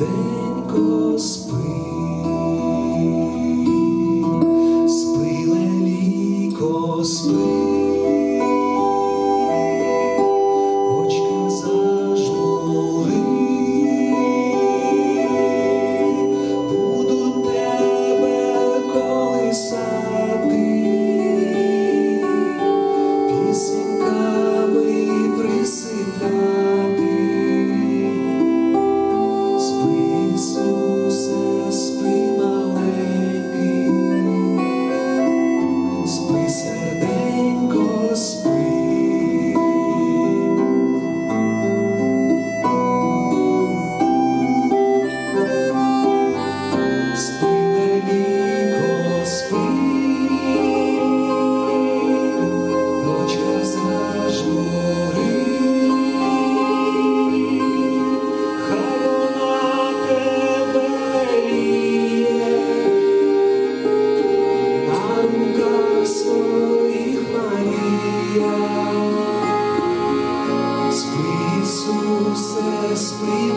спи, серденько, спи, спи, леліко, спи, Ісусе, спи,